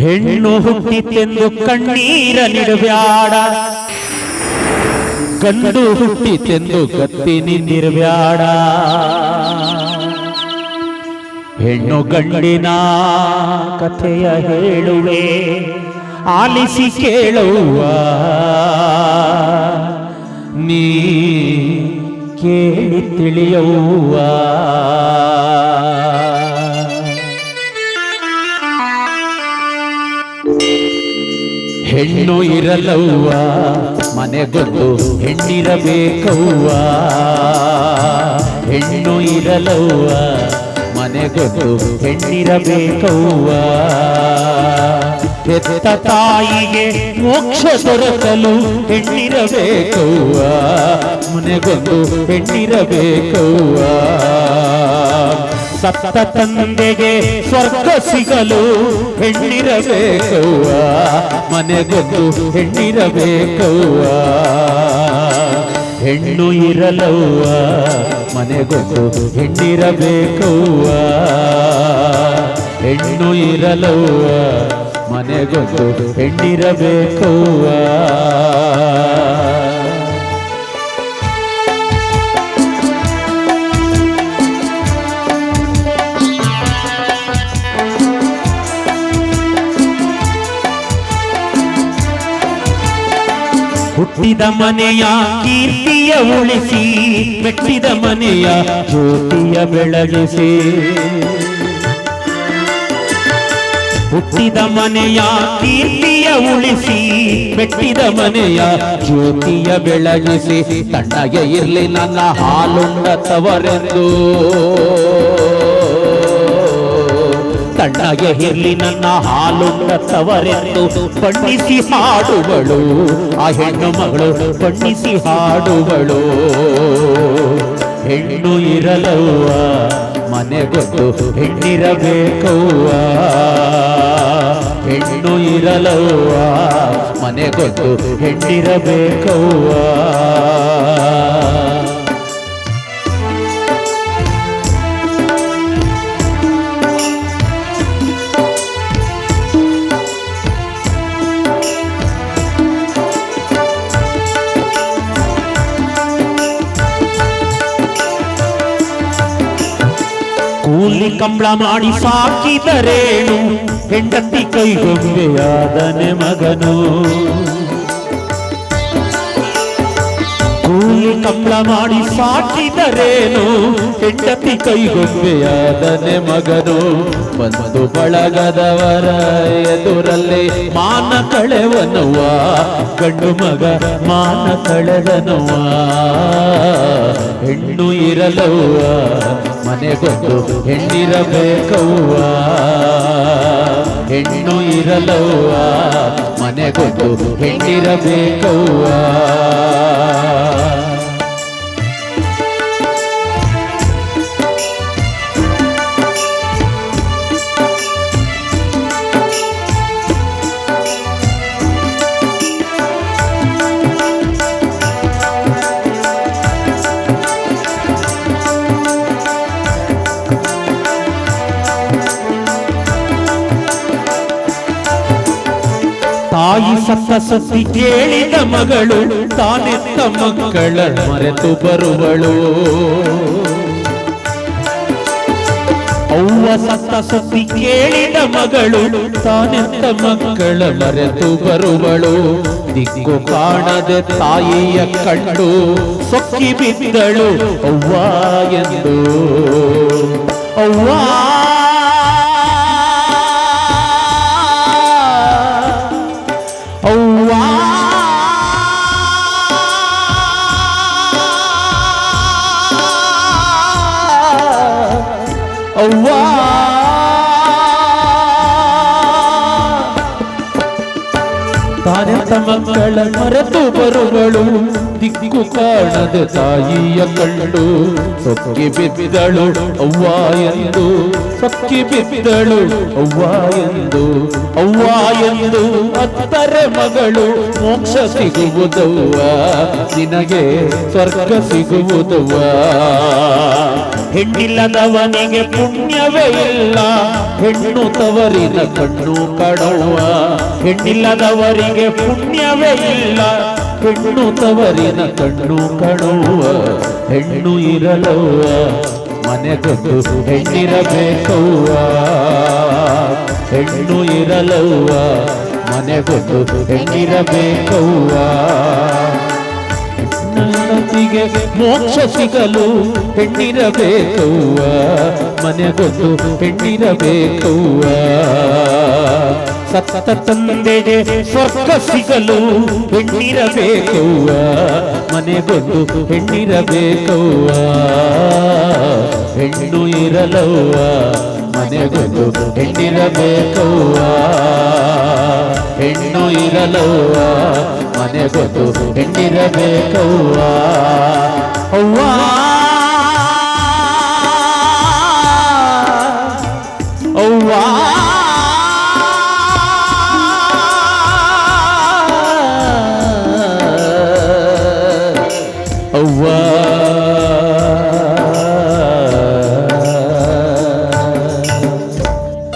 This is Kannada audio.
ಹೆಣ್ಣು ಹುಟ್ಟಿತೆಂದು ಕಣ್ಣೀರ ನಿಡಬ್ಯಾಡ ಗಂಡು ಹುಟ್ಟಿತೆಂದು ಕತ್ತಿನಿ ನಿಂದಿರಬ್ಯಾಡ ಹೆಣ್ಣು ಗಂಡಿನ ಕಥೆಯ ಹೇಳುವೆ, ಆಲಿಸಿ ಕೇಳುವ. ನೀ ಕೇಳಿ ತಿಳಿಯುವ ಹೆಣ್ಣು ಇರಲವ್ವ. ಮನೆಗೊಂದು ಹೆಣ್ಣಿರಬೇಕವ್ವ. ಹೆಣ್ಣು ಇರಲವ್ವ. ಮನೆಗೊಂದು ಹೆಣ್ಣಿರಬೇಕವ್ವ. ಹೆತ್ತ ತಾಯಿಗೆ ಮೋಕ್ಷ ದೊರಕಲು ಹೆಣ್ಣಿರಬೇಕವ್ವ. ಮನೆಗೊಂದು ಹೆಣ್ಣಿರಬೇಕವ್ವ. ಸತ್ತ ತಂದೆಗೆ ಸ್ವರ್ಗ ಸಿಗಲು ಹೆಣ್ಣಿರಬೇಕವ್ವ. ಮನೆಗೊಂದು ಹೆಣ್ಣಿರಬೇಕವ್ವ. ಹೆಣ್ಣು ಇರಲವ್ವ. ಮನೆಗೊಂದು ಹೆಣ್ಣಿರಬೇಕವ್ವ. ಹೆಣ್ಣು ಇರಲವ್ವ. ಮನೆಗೊಂದು ಹೆಣ್ಣಿರಬೇಕವ್ವ. ಹುಟ್ಟಿದ ಮನೆಯ ಕೀರ್ತಿಯ ಉಳಿಸಿ, ಮೆಟ್ಟಿದ ಮನೆಯ ಜ್ಯೋತಿಯ ಬೆಳಗಿಸಿ ಹುಟ್ಟಿದ ಮನೆಯ ಕೀರ್ತಿಯ ಉಳಿಸಿ, ಮೆಟ್ಟಿದ ಮನೆಯ ಜ್ಯೋತಿಯ ಬೆಳಗಿಸಿ ತಣ್ಣಗೆ ಇರಲಿ ನನ್ನ ಹಾಲುಂಡ ತವರೆಂದು. ತಣ್ಣಗೆ ಇರ್ಲಿ ನನ್ನ ಹಾಲು ತವರೆಂದು ಬಣ್ಣಿಸಿ ಹಾಡುವಳು ಆ ಹೆಣ್ಣು ಮಗಳು ಬಣ್ಣಿಸಿ ಹಾಡುವಳು ಹೆಣ್ಣು ಇರಲವ್ವ ಮನೆಗೊತ್ತು ಹೆಣ್ಣಿರಬೇಕವ್ವ ಹೆಣ್ಣು ಇರಲವ್ವ ಮನೆಗೊತ್ತು ಹೆಣ್ಣಿರಬೇಕವ್ವ ಕೂಲಿ ಕಂಬಳ ಮಾಡಿ ಸಾಕಿದರೇನು ಹೆಂಡತಿ ಕೈಗೊಂಬೆಯಾದನೆ ಮಗನು ಕೂಲಿ ಕಂಬಳ ಮಾಡಿ ಸಾಕಿದರೇನು? ಹೆಂಡತಿ ಕೈಗೊಂಬೆಯಾದನೆ ಮಗನು. ಬಂದು ಬಳಗದವರ ಎದುರಲ್ಲಿ ಮಾನ ಕಳೆವನುವ. ಗಂಡು ಮಗ ಮಾನ ಕಳೆದನುವ. ಹೆಣ್ಣು ಇರಲವ್ವ. ಮನೆಗೊಂದು ಹೆಣ್ಣಿರಬೇಕವ್ವ. ಹೆಣ್ಣು ಇರಲವ್ವ. ಮನೆಗೊಂದು ಹೆಣ್ಣಿರಬೇಕವ್ವ. ತಾಯಿ ಸತ್ತ ಸತ್ತಿ ಕೇಳಿದ ಮಗಳು ತಾನೆತ್ತ ಮಕ್ಕಳ ಮರೆತು ಬರುವಳು. ಅವ್ವ ಸತ್ತ ಸತ್ತಿ ಕೇಳಿದ ಮಗಳು ತಾನೆತ್ತ ಮಕ್ಕಳ ಮರೆತು ಬರುವಳು. ದಿಕ್ಕು ಕಾಣದ ತಾಯಿಯ ಕಣ್ಣು ಸೊಕ್ಕಿ ಬಿದ್ದಳು, ಅವ್ವ ಎಂದು. ಅವ್ವಾ ಅವ್ವ ತಾನೆತ್ತ ಮಕ್ಕಳ ಮರೆತು ಬರುವಳು, ದಿಕ್ಕು ಕಾಣದ ತಾಯಿಯ ಕಂಡು ಸೊಕ್ಕಿ ಬಿದ್ದಳು ಅವ್ವ ಎಂದು. ಸೊಕ್ಕಿ ಬಿದ್ದಳು ಅವ್ವ ಎಂದು. ಅವ್ವ ಎಂದು ಅತ್ತರೆ ಮಗಳು, ಮೋಕ್ಷ ಸಿಗುವುದವ್ವ? ನಿನಗೆ ಸ್ವರ್ಗ ಸಿಗುವುದವ್ವ? ಹೆಣ್ಣಿಲ್ಲದವನಿಗೆ ಪುಣ್ಯವೇ ಇಲ್ಲ. ಹೆಣ್ಣು ತವರಿನ ಕಣ್ಣು ಕಡವ. ಹೆಣ್ಣಿಲ್ಲದವರಿಗೆ ಪುಣ್ಯವೇ ಇಲ್ಲ. ಹೆಣ್ಣು ತವರಿನ ಕಣ್ಣು ಕಡುವ. ಹೆಣ್ಣು ಇರಲವ್ವ ಮನೆಗೊಂದು ಹೆಣ್ಣಿರಬೇಕವ್ವ. ಹೆಣ್ಣು ಇರಲವ್ವ. ಮನೆಗೊಂದು ಹೆಣ್ಣಿರಬೇಕವ್ವ. ನನ್ನೊಂದಿಗೆ ಮೋಕ್ಷ ಸಿಗಲು ಹೆಣ್ಣಿರಬೇಕವ್ವ. ಮನೆಗೊಂದು ಹೆಣ್ಣಿರಬೇಕವ್ವ. ಸತ್ತ ತಂದೆಗೆ ಸ್ವರ್ಗ ಸಿಗಲು ಹೆಣ್ಣಿರಬೇಕವ್ವ. ಮನೆಗೊಂದು ಹೆಣ್ಣಿರಬೇಕವ್ವ. ಹೆಣ್ಣು ಇರಲವ್ವ. ಮನೆಗೊಂದು ಹೆಣ್ಣಿರಬೇಕವ್ವ. ಹೆಣ್ಣು ಇರಲವ್ವ ಮನೆಗೊಂದು ಹೆಣ್ಣಿರಬೇಕವ್ವ. ಅವ್ವ